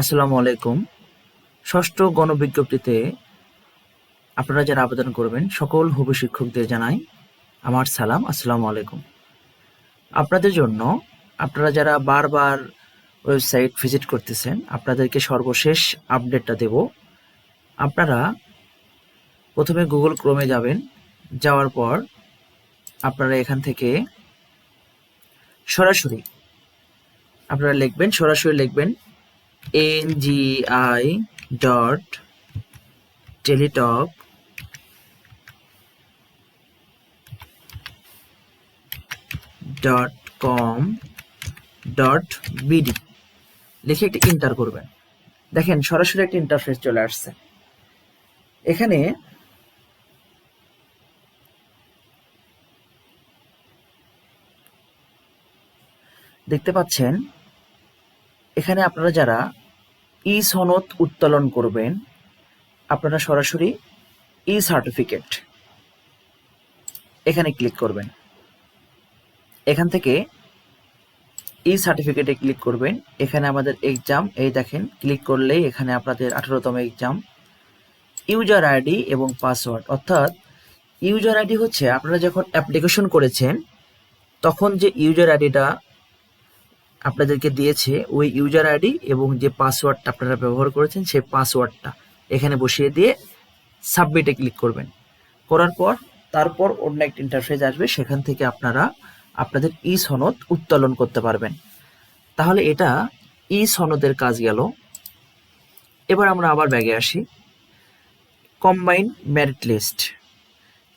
আসসালামু আলাইকুম। ষষ্ঠ গণবিজ্ঞপ্তিতে আপনারা যারা আবেদন করবেন, সকল হবু শিক্ষকদের জানাই আমার সালাম, আসসালামু আলাইকুম। আপনাদের জন্য আপনারা যারা বারবার ওয়েবসাইট ভিজিট করতেছেন, আপনাদেরকে সর্বশেষ আপডেটটা দেব। আপনারা প্রথমে গুগল ক্রোমে যাবেন, যাওয়ার পর আপনারা এখান থেকে সরাসরি আপনারা লিখবেন, সরাসরি লিখবেন ngi dot teletalk dot com dot BD লিখে একটি ইন্টার করবেন। দেখেন, সরাসরি একটা ইন্টারফেস চলে আসছে। এখানে দেখতে পাচ্ছেন এখানে আপনারা যারা ই সনদ উত্তোলন করবেন, আপনারা সরাসরি ই সার্টিফিকেট এখানে ক্লিক করবেন। এখান থেকে ই সার্টিফিকেটে ক্লিক করবেন। এখানে আমাদের এক্সাম এই দেখেন, ক্লিক করলেই এখানে আপনাদের আঠারোতম এক্সাম ইউজার আইডি এবং পাসওয়ার্ড অর্থাৎ ইউজার আইডি হচ্ছে আপনারা যখন অ্যাপ্লিকেশন করেছেন, তখন যে ইউজার আইডিটা আপনাদেরকে দিয়েছে ওই ইউজার আইডি এবং যে পাসওয়ার্ডটা আপনারা ব্যবহার করেছেন সেই পাসওয়ার্ডটা এখানে বসিয়ে দিয়ে সাবমিটে ক্লিক করবেন। করার পর তারপর অন্য একটা ইন্টারফেস আসবে, সেখান থেকে আপনারা আপনাদের ই সনদ উত্তোলন করতে পারবেন। তাহলে এটা ই সনদের কাজ গেল। এবার আমরা আবার ব্যাগে আসি। Combine merit list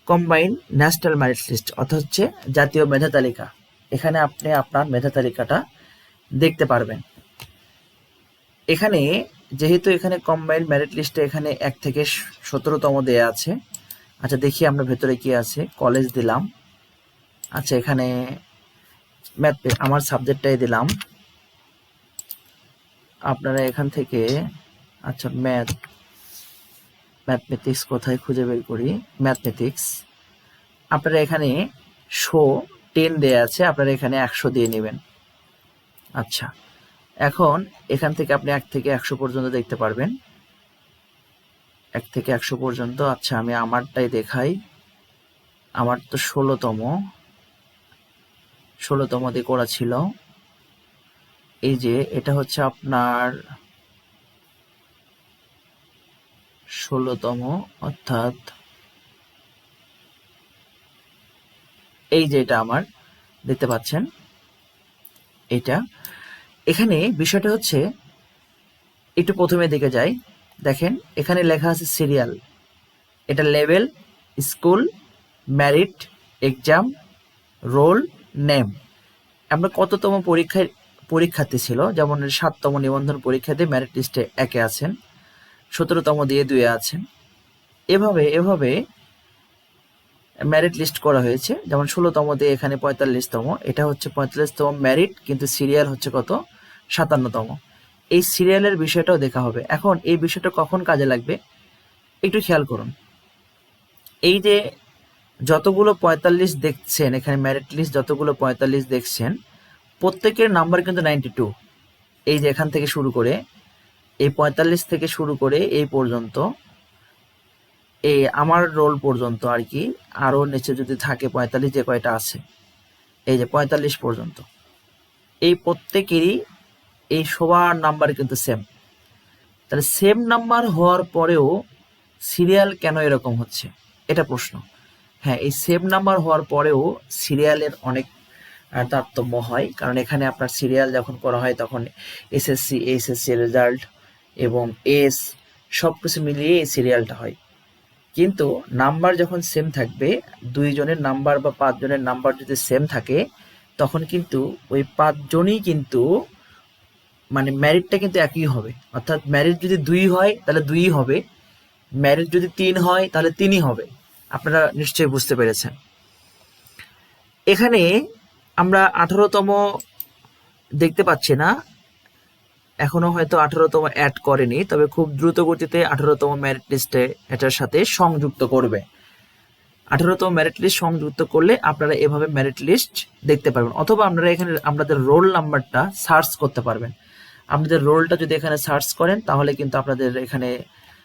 combine national merit list অর্থাৎ হচ্ছে জাতীয় মেধা তালিকা। এখানে আপনি আপনার মেধা তালিকাটা দেখতে পারবেন। এখানে যেহেতু এখানে কম্বাইন্ড মেরিট লিস্টে এখানে এক থেকে সতেরোতম দেয়া আছে। আচ্ছা দেখি আমরা ভেতরে কি আছে। কলেজ দিলাম। আচ্ছা এখানে ম্যাথ আমার সাবজেক্টটাই দিলাম। আপনারা এখান থেকে আচ্ছা ম্যাথ ম্যাথমেটিক্স কোথায় খুঁজে বের করি? ম্যাথমেটিক্স আপনারা এখানে শো টেন দেয়া আছে, আপনারা এখানে একশো দিয়ে নেবেন। আচ্ছা। এখন এখান থেকে আপনি এক থেকে একশো পর্যন্ত দেখতে পারবেন। এক থেকে একশো পর্যন্ত আচ্ছা আমি আমারটাই দেখাই। আমার তো ষোলোতম। ষোলোতম দিয়ে করা ছিল। এই যে, এটা হচ্ছে আপনার ষোলোতম, অর্থাৎ এই যে এটা আমার, দেখতে পাচ্ছেন? এটা এখানে বিষয়টা হচ্ছে, একটু প্রথমে দিকে যাই। দেখেন, এখানে লেখা আছে সিরিয়াল এটা level school merit exam roll name আমরা কততম পরীক্ষায়, পরীক্ষার্থী ছিল? যেমন সাততম নিবন্ধন পরীক্ষাতে ম্যারিট লিস্টে একে আছেন, সতেরোতম দিয়ে দুয়ে আছেন। এভাবে এভাবে ম্যারিট লিস্ট করা হয়েছে। যেমন ষোলোতম দিয়ে এখানে পঁয়তাল্লিশতম। এটা হচ্ছে পঁয়তাল্লিশতম ম্যারিট কিন্তু সিরিয়াল হচ্ছে কত? সাতান্নতম। এই সিরিয়ালের বিষয়টাও দেখা হবে। এখন এই বিষয়টা কখন কাজে লাগবে, একটু খেয়াল করুন। এই যে যতগুলো পঁয়তাল্লিশ দেখছেন, এখানে ম্যারিট লিস্ট যতগুলো পঁয়তাল্লিশ দেখছেন, প্রত্যেকের নাম্বার কিন্তু নাইনটি টু এই যে এখান থেকে শুরু করে, এই পঁয়তাল্লিশ থেকে শুরু করে এই পর্যন্ত, এই আমার রোল পর্যন্ত আর কি, আরও নিচে যদি থাকে পঁয়তাল্লিশ যে কয়টা আছে, এই যে পঁয়তাল্লিশ পর্যন্ত। এই প্রত্যেকেরই এই সবার নাম্বার কিন্তু সেম তাহলে সেম নাম্বার হওয়ার পরেও সিরিয়াল কেন এরকম হচ্ছে? এটা প্রশ্ন। হ্যাঁ এই সেম নাম্বার হওয়ার পরেও সিরিয়ালের অনেক তারতম্য হয়। কারণ এখানে আপনার সিরিয়াল যখন করা হয়, তখন এসএসসি এসএসসি রেজাল্ট এবং এস সব কিছু মিলিয়ে এই সিরিয়ালটা হয়। কিন্তু নাম্বার যখন সেম থাকবে, দুইজনের নাম্বার বা পাঁচজনের নাম্বার যদি সেম থাকে, তখন কিন্তু ওই পাঁচজনই কিন্তু মানে ম্যারিটটা কিন্তু একই হবে। অর্থাৎ ম্যারিট যদি দুই হয়, তাহলে দুই হবে। ম্যারিট যদি তিন হয়, তাহলে তিনই হবে। আপনারা নিশ্চয়ই বুঝতে পেরেছেন। এখানে আমরা আঠারোতম দেখতে পাচ্ছি না। এখনও হয়তো আঠারোতম অ্যাড করেনি, তবে খুব দ্রুত গতিতে আঠারোতম মেরিট লিস্টে এটার সাথে সংযুক্ত করবে। আঠারোতম মেরিট লিস্ট সংযুক্ত করলে আপনারা এভাবে মেরিট লিস্ট দেখতে পারবেন। অথবা আপনারা এখানে আপনাদের রোল নাম্বারটা সার্চ করতে পারবেন। আপনাদের রোলটা যদি এখানে সার্চ করেন, তাহলে কিন্তু আপনাদের এখানে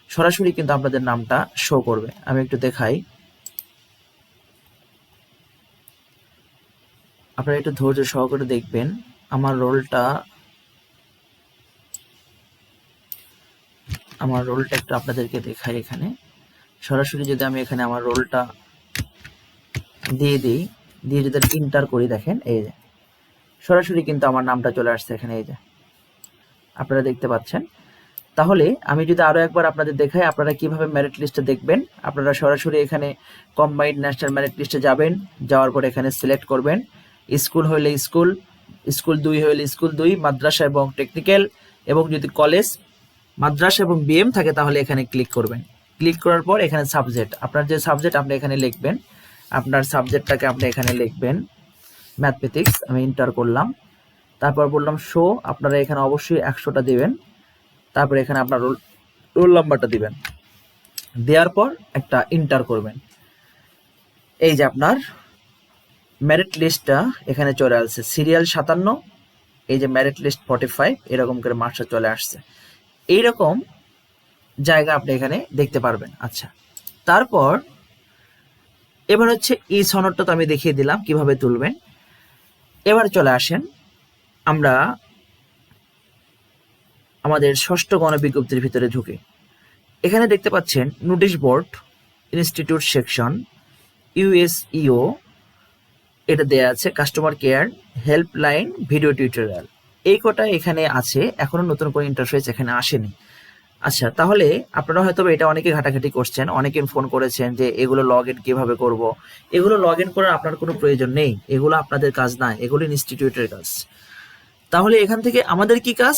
সরাসরি কিন্তু আপনাদের নামটা শো করবে। আমি একটু দেখাই। আপনারা একটু ধৈর্য সহকারে দেখবেন, আমার রোলটা আমার রোলটা একটু আপনাদেরকে দেখাই এখানে। সরাসরি যদি আমি এখানে আমার রোলটা দিয়ে দিই, দিয়ে যদি ইন্টার করি, দেখেন, এই যে। সরাসরি কিন্তু আমার নামটা চলে আসছে এখানে, এই যে। আপনারা দেখতে পাচ্ছেন। তাহলে আমি যদি আরও একবার আপনাদের দেখাই, আপনারা কীভাবে মেরিট লিস্টে দেখবেন। আপনারা সরাসরি এখানে কম্বাইন্ড ন্যাশনাল মেরিট লিস্টে যাবেন, যাওয়ার পর এখানে সিলেক্ট করবেন। স্কুল হইলে স্কুল স্কুল দুই হইলে স্কুল দুই, মাদ্রাসা এবং টেকনিক্যাল এবং যদি কলেজ মাদ্রাসা এবং বিএম থাকে তাহলে এখানে ক্লিক করবেন। ক্লিক করার পর এখানে সাবজেক্ট আপনার যে সাবজেক্ট আপনি এখানে লিখবেন, আপনার সাবজেক্টটাকে আপনি এখানে লিখবেন। ম্যাথমেটিক্স আমি ইন্টার করলাম। তারপর বললাম শো আপনারা এখানে অবশ্যই একশোটা দিবেন। তারপর এখানে আপনার রোল রোল নাম্বারটা দিবেন। দেওয়ার পর একটা ইন্টার করবেন। এই যে আপনার ম্যারিট লিস্টটা এখানে চলে আসছে। সিরিয়াল সাতান্ন, এই যে ম্যারিট লিস্ট ফর্টি ফাইভ এরকম করে মার্কসটা চলে আসছে। এইরকম জায়গা আপনি এখানে দেখতে পারবেন। আচ্ছা তারপর এবার হচ্ছে এই সনদটা তো আমি দেখিয়ে দিলাম কীভাবে তুলবেন। এবার চলে আসেন আমরা আমাদের ষষ্ঠ গণবিজ্ঞপ্তির ভিতরে ঢুকে। এখানে দেখতে পাচ্ছেন notice board, institute section USEO এটা দেয়া আছে customer care, helpline, video tutorial. এই কটা এখানে আছে, এখনও নতুন কোনো ইন্টারফেস এখানে আসেনি। আচ্ছা তাহলে আপনারা হয়তো এটা অনেকে ঘাটাঘাটি করছেন, অনেকে ফোন করেছেন যে এগুলো লগ ইন কীভাবে করব। এগুলো লগ ইন করার আপনার কোনো প্রয়োজন নেই, এগুলো আপনাদের কাজ না এগুলো ইনস্টিটিউটের কাজ। তাহলে এখান থেকে আমাদের কি কাজ?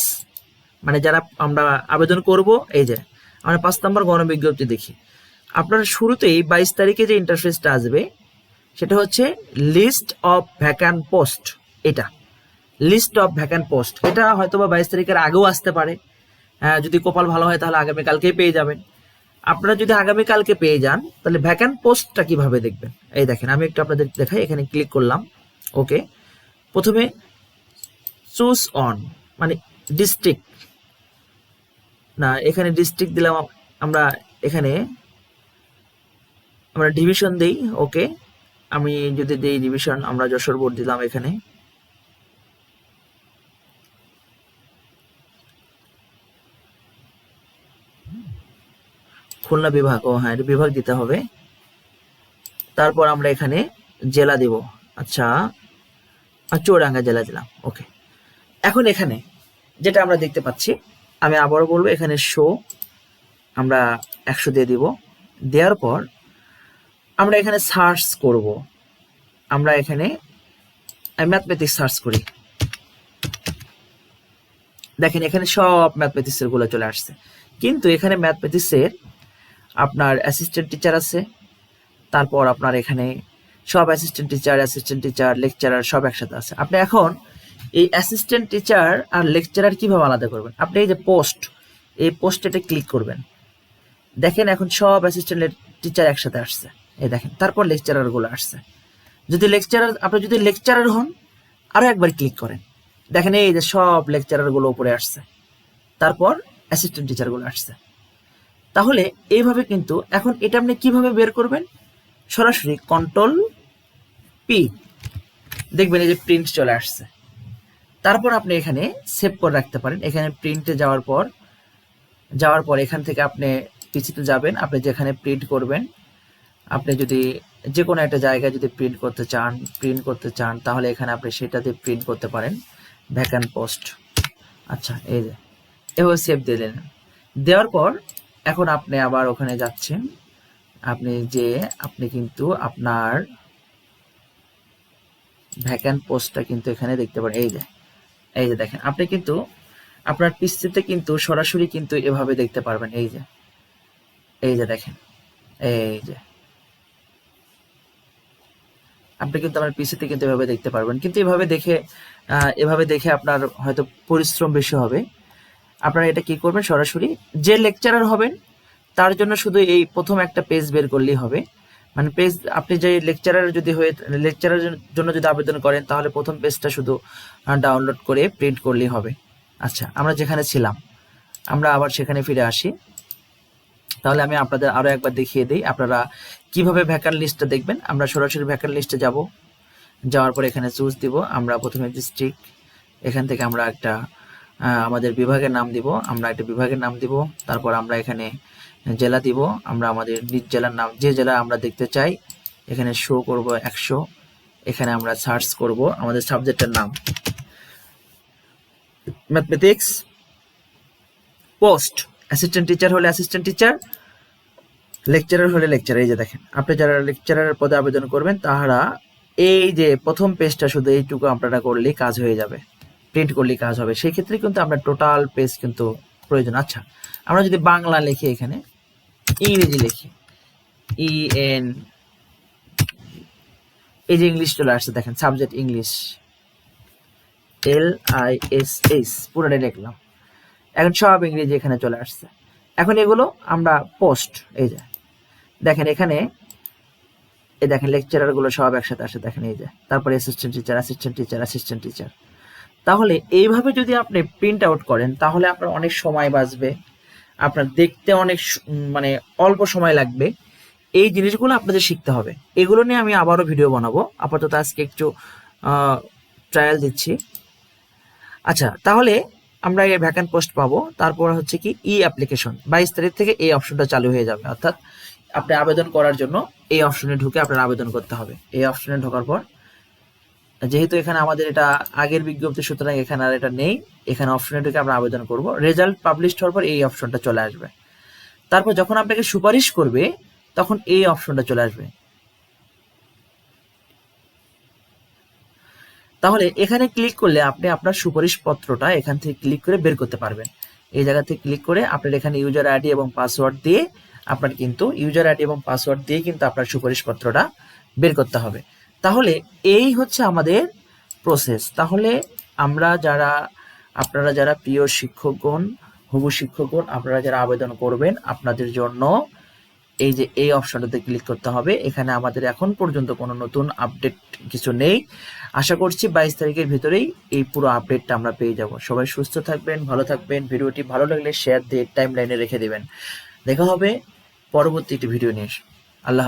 মানে যারা আমরা আবেদন করব এই যে আমরা পাঁচ নম্বর গণবিজ্ঞপ্তি দেখি। আপনার শুরুতেই বাইশ তারিখে যে ইন্টারফেসটা আসবে সেটা হচ্ছে লিস্ট অফ ভ্যাকান্ট পোস্ট এটা। লিস্ট অফ ভ্যাকান্ট পোস্ট এটা হয়তো বা বাইশ তারিখের আগেও আসতে পারে। হ্যাঁ, যদি কপাল ভালো হয় তাহলে আগামীকালকেই পেয়ে যাবেন। আপনারা যদি আগামীকালকে পেয়ে যান তাহলে ভ্যাকান্ট পোস্টটা কীভাবে দেখবেন? এই দেখেন আমি একটু আপনাদের দেখাই এখানে ক্লিক করলাম ওকে প্রথমে চুজ অন মানে ডিস্ট্রিক্ট না, এখানে ডিস্ট্রিক্ট দিলাম আমরা এখানে, আমরা ডিভিশন দেই ওকে আমি যদি দেই ডিভিশন আমরা যশোর বোর্ড দিলাম এখানে। খুলনা বিভাগ, ও হ্যাঁ বিভাগ দিতে হবে। তারপর আমরা এখানে জেলা দিব। আচ্ছা আর চৌরাঙ্গা জেলা দিলাম ওকে এখন এখানে, যেটা আমরা দেখতে পাচ্ছি, আমি আবারও বলব, এখানে শো আমরা একশো দিয়ে দিব। দেওয়ার পর আমরা এখানে সার্চ করব। আমরা এখানে ম্যাথমেটিক্স সার্চ করি। দেখেন, এখানে সব ম্যাথমেটিক্সেরগুলো চলে আসছে। কিন্তু এখানে ম্যাথমেটিক্সের আপনার অ্যাসিস্ট্যান্ট টিচার আছে। তারপর আপনার এখানে সব assistant teacher assistant teacher lecturer সব একসাথে আছে। আপনি এখন এই অ্যাসিস্ট্যান্ট টিচার আর লেকচারার কীভাবে আলাদা করবেন? আপনি এই যে পোস্ট এই পোস্টেতে ক্লিক করবেন। দেখেন এখন সব অ্যাসিস্ট্যান্ট টিচার একসাথে আসছে। এই দেখেন, তারপর লেকচারারগুলো আসছে। যদি লেকচারার আপনি যদি লেকচারার হন, আরও একবার ক্লিক করেন। দেখেন এই যে সব লেকচারারগুলো উপরে আসছে। তারপর অ্যাসিস্ট্যান্ট টিচারগুলো আসছে। তাহলে এইভাবে কিন্তু এখন এটা আপনি কীভাবে বের করবেন? সরাসরি কন্ট্রোল পি দেখবেন এই যে প্রিন্ট চলে আসছে। তারপর আপনি এখানে সেভ করে রাখতে পারেন। এখানে প্রিন্টে যাওয়ার পর যাওয়ার পর এখান থেকে আপনি পিছিতে যাবেন, আপনি যেখানে প্রিন্ট করবেন, আপনি যদি যে কোনো একটা জায়গায় যদি প্রিন্ট করতে চান প্রিন্ট করতে চান, তাহলে এখানে আপনি সেটাতে প্রিন্ট করতে পারেন। ভ্যাকান্ট পোস্ট আচ্ছা এই যে, এভাবে সেভ দিলেন। দেওয়ার পর এখন আপনি আবার ওখানে যাচ্ছেন। আপনি যে, আপনি কিন্তু আপনার ভ্যাকান্ট পোস্টটা কিন্তু এখানে দেখতে পারেন। এই যে এই যে দেখেন, আপনি কিন্তু আপনার পিসিতে কিন্তু সরাসরি কিন্তু এভাবে দেখতে পারবেন, এই যে। এই যে দেখেন, এই যে। আপনি কিন্তু আমার পিসিতে কিন্তু এভাবে দেখতে পারবেন। কিন্তু এভাবে দেখে এভাবে দেখে আপনার হয়তো পরিশ্রম বেশি হবে। আপনারা এটা কি করবেন? সরাসরি যে লেকচারার হবেন, তার জন্য শুধু এই প্রথম একটা পেজ বের করলেই হবে। মানে পেজ আপনি যে লেকচারার যদি হয়ে লেকচারের জন্য যদি আবেদন করেন, তাহলে প্রথম পেজটা শুধু ডাউনলোড করে প্রিন্ট করলেই হবে। আচ্ছা আমরা যেখানে ছিলাম, আমরা আবার সেখানে ফিরে আসি। তাহলে আমি আপনাদের আরও একবার দেখিয়ে দিই, আপনারা কীভাবে ভ্যাকান লিস্টটা দেখবেন? আমরা সরাসরি ভ্যাকান লিস্টে যাব। যাওয়ার পর এখানে চুজ দিব। আমরা প্রথমে ডিস্ট্রিক্ট এখান থেকে আমরা একটা আমাদের বিভাগের নাম দিব, আমরা একটা বিভাগের নাম দিব, তারপর আমরা এখানে জেলা দিব, আমরা আমাদের নিজ জেলার নাম, যে জেলা আমরা দেখতে চাই, এখানে শো করব একশো, এখানে আমরা সার্চ করব আমাদের সাবজেক্টের নাম। ম্যাথমেটিক্স পোস্ট অ্যাসিস্ট্যান্ট টিচার হলে অ্যাসিস্ট্যান্ট টিচার লেকচারার হলে লেকচার এই যে দেখেন, আপনি যারা লেকচারার পদে আবেদন করবেন, তাহারা এই যে প্রথম পেজটা শুধু এইটুকু আপনারা করলেই কাজ হয়ে যাবে। প্রিন্ট করলেই কাজ হবে। সেই ক্ষেত্রে কিন্তু আমরা টোটাল পেজ কিন্তু প্রয়োজন। আচ্ছা আমরা যদি বাংলা লিখি এখানে, ইংরেজি লিখি। ই এন এই যে ইংলিশ চলে আসছে, দেখেন subject English L I S S পুরোটাই লিখলাম। এখন সব ইংরেজি এখানে চলে আসছে। এখন এগুলো আমরা পোস্ট এই যে। দেখেন, এখানে, এই দেখেন লেকচারারগুলো সব একসাথে আসে। দেখেন, এই যে। তারপরে assistant teacher assistant teacher assistant teacher তাহলে এইভাবে যদি আপনি প্রিন্ট আউট করেন, তাহলে আপনার অনেক সময় বাঁচবে। আপনার দেখতে অনেক মানে অল্প সময় লাগবে। এই জিনিসগুলো আপনাদের শিখতে হবে। এগুলো নিয়ে আমি আবারও ভিডিও বানাবো। আপাতত আজকে একটু ট্রায়াল দিচ্ছি। আচ্ছা তাহলে আমরা এই ভ্যাকান্ট পোস্ট পাবো। তারপর হচ্ছে কি ই অ্যাপ্লিকেশন বাইশ তারিখ থেকে এই অপশনটা চালু হয়ে যাবে। অর্থাৎ আপনি আবেদন করার জন্য এই অপশনে ঢুকে আপনার আবেদন করতে হবে। এই অপশনে ঢোকার পর যেহেতু এখানে আমাদের এটা আগের বিজ্ঞপ্তি, সুতরাং এখানে আর এটা নেই। এখানে অপশনে ঢুকে আমরা আবেদন করব। রেজাল্ট পাবলিশ হওয়ার পর এই অপশনটা চলে আসবে। তারপর যখন আপনাকে সুপারিশ করবে, তখন এই অপশনটা চলে আসবে। তাহলে এখানে ক্লিক করলে আপনি আপনার সুপারিশ পত্রটা এখান থেকে ক্লিক করে বের করতে পারবেন। এই জায়গা থেকে ক্লিক করে আপনার এখানে ইউজার আইডি এবং পাসওয়ার্ড দিয়ে আপনার কিন্তু ইউজার আইডি এবং পাসওয়ার্ড দিয়ে কিন্তু আপনার সুপারিশ পত্রটা বের করতে হবে। তাহলে এই হচ্ছে আমাদের প্রসেস তাহলে আমরা যারা, আপনারা যারা প্রিয় শিক্ষকগণ হবু শিক্ষকগণ, আপনারা যারা আবেদন করবেন, আপনাদের জন্য এই যে এই অপশনটাতে ক্লিক করতে হবে। এখানে আমাদের এখন পর্যন্ত কোনো নতুন আপডেট কিছু নেই। আশা করছি বাইশ তারিখের ভিতরেই এই পুরো আপডেটটা আমরা পেয়ে যাব। সবাই সুস্থ থাকবেন, ভালো থাকবেন। ভিডিওটি ভালো লাগলে শেয়ার দিয়ে টাইম লাইনে রেখে দেবেন। দেখা হবে পরবর্তী একটি ভিডিও নিয়ে। আল্লাহ।